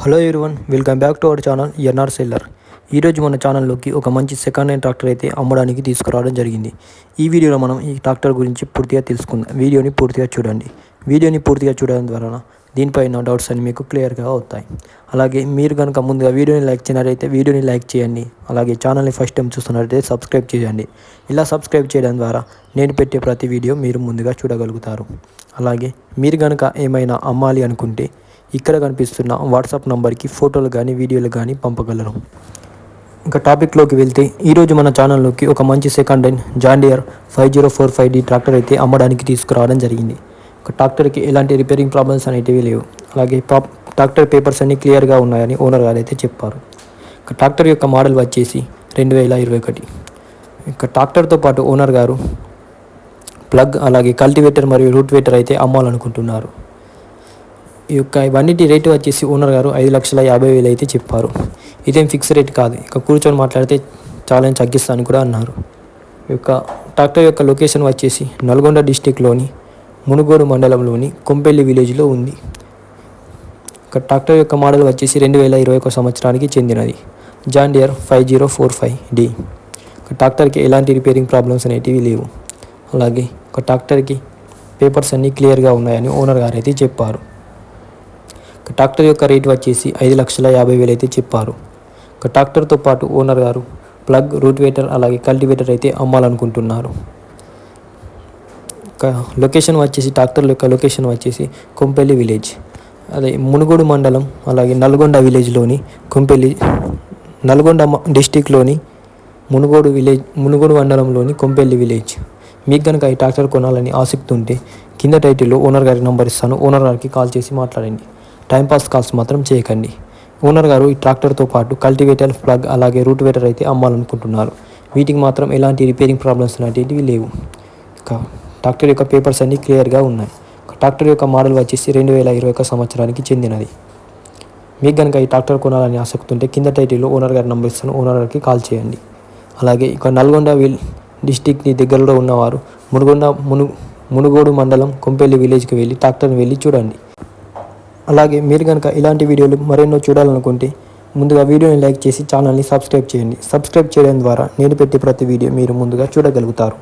Hello everyone welcome back to our channel NR seller ఈరోజు మన ఛానల్లోకి ఒక మంచి సెకండ్ హ్యాండ్ ట్రాక్టర్ అయితే అమ్మడానికి తీసుకురావడం జరిగింది. ఈ వీడియోలో మనం ఈ ట్రాక్టర్ గురించి పూర్తిగా తెలుసుకుందాం. వీడియోని పూర్తిగా చూడండి. వీడియోని పూర్తిగా చూడడం ద్వారా దీనిపైన డౌట్స్ అన్ని మీకు క్లియర్గా అవుతాయి. అలాగే మీరు కనుక ముందుగా వీడియోని లైక్ చేయనట్లయితే వీడియోని లైక్ చేయండి. అలాగే ఛానల్ని ఫస్ట్ టైం చూస్తున్నట్లయితే సబ్స్క్రైబ్ చేయండి. ఇలా సబ్స్క్రైబ్ చేయడం ద్వారా నేను పెట్టే ప్రతి వీడియో మీరు ముందుగా చూడగలుగుతారు. అలాగే మీరు కనుక ఏమైనా అమ్మాలి అనుకుంటే ఇక్కడ కనిపిస్తున్న వాట్సాప్ నంబర్కి ఫోటోలు కానీ వీడియోలు కానీ పంపగలరు. ఇంకా టాపిక్లోకి వెళ్తే ఈరోజు మన ఛానల్లోకి ఒక మంచి second hand John Deere five zero four five D tractor అయితే అమ్మడానికి తీసుకురావడం జరిగింది. ట్రాక్టర్కి ఎలాంటి రిపేరింగ్ ప్రాబ్లమ్స్ అనేటివి లేవు. అలాగే ట్రాక్టర్ పేపర్స్ అన్ని క్లియర్గా ఉన్నాయని ఓనర్ గారు అయితే చెప్పారు. ఇక ట్రాక్టర్ యొక్క మోడల్ వచ్చేసి రెండు వేల ఇరవై ఒకటి. ఇక ట్రాక్టర్తో పాటు ఓనర్ గారు ప్లగ్ అలాగే కల్టివేటర్ మరియు రూట్ వేటర్ అయితే అమ్మాలనుకుంటున్నారు. ఈ యొక్క ఇవన్నిటి రేటు వచ్చేసి ఓనర్ గారు ఐదు లక్షల యాభై వేలు అయితే చెప్పారు. ఇదేం ఫిక్స్ రేట్ కాదు. ఇక కూర్చొని మాట్లాడితే చాలా తగ్గిస్తాను కూడా అన్నారు. ఈ యొక్క ట్రాక్టర్ యొక్క లొకేషన్ వచ్చేసి నల్గొండ డిస్టిక్లోని మునుగోడు మండలంలోని కొంపెల్లి విలేజ్లో ఉంది. ఇక ట్రాక్టర్ యొక్క మోడల్ వచ్చేసి రెండు వేల ఇరవై ఒక సంవత్సరానికి చెందినది. John Deere five zero four five D. ఒక ట్రాక్టర్కి ఎలాంటి రిపేరింగ్ ప్రాబ్లమ్స్ అనేటివి లేవు. అలాగే ఒక ట్రాక్టర్కి పేపర్స్ అన్నీ క్లియర్గా ఉన్నాయని ఓనర్ గారు అయితే చెప్పారు. ఒక ట్రాక్టర్ యొక్క రేట్ వచ్చేసి ఐదు లక్షల యాభై వేలు అయితే చెప్పారు. ఒక ట్రాక్టర్తో పాటు ఓనర్ గారు ప్లగ్ రూట్వేటర్ అలాగే కల్టివేటర్ అయితే అమ్మాలనుకుంటున్నారు. లొకేషన్ వచ్చేసి ట్రాక్టర్ యొక్క లొకేషన్ వచ్చేసి కొంపెల్లి విలేజ్ అదే మునుగోడు మండలం అలాగే నల్గొండ విలేజ్లోని కొంపెల్లి నల్గొండ డిస్టిక్లోని మునుగోడు విలేజ్ మునుగోడు మండలంలోని కొంపెల్లి విలేజ్ మీకు కనుక ఈ ట్రాక్టర్ కొనాలని ఆసక్తి ఉంటే కింద టైటిల్లో ఓనర్ గారికి నంబర్ ఇస్తాను. ఓనర్ గారికి కాల్ చేసి మాట్లాడండి. టైంపాస్ కాల్స్ మాత్రం చేయకండి. ఓనర్ గారు ఈ ట్రాక్టర్తో పాటు కల్టివేటర్ ప్లగ్ అలాగే రూట్ వేటర్ అయితే అమ్మాలనుకుంటున్నారు. వీటికి మాత్రం ఎలాంటి రిపేరింగ్ ప్రాబ్లమ్స్ లాంటివి లేవు. కా ట్రాక్టర్ యొక్క పేపర్స్ అన్నీ క్లియర్గా ఉన్నాయి. ట్రాక్టర్ యొక్క మోడల్ వచ్చేసి రెండు వేల ఇరవై ఒక సంవత్సరానికి చెందినది. మీకు కనుక ఈ ట్రాక్టర్ కొనాలని ఆసక్తి ఉంటే కింద టైటిల్లో ఓనర్ గారి నంబర్ ఇస్తాను ఓనర్ గారికి కాల్ చేయండి. అలాగే ఇక నల్గొండ విల్ డిస్టిక్ని దగ్గరలో ఉన్నవారు మునుగొండ మును మునుగోడు మండలం కొంపెల్లి విలేజ్కి వెళ్ళి ట్రాక్టర్ని వెళ్ళి చూడండి. అలాగే మీరు కనుక ఇలాంటి వీడియోలు మరెన్నో చూడాలనుకుంటే ముందుగా వీడియోని లైక్ చేసి ఛానల్ని సబ్స్క్రైబ్ చేయండి. సబ్స్క్రైబ్ చేయడం ద్వారా నేను పెట్టే ప్రతి వీడియో మీరు ముందుగా చూడగలుగుతారు.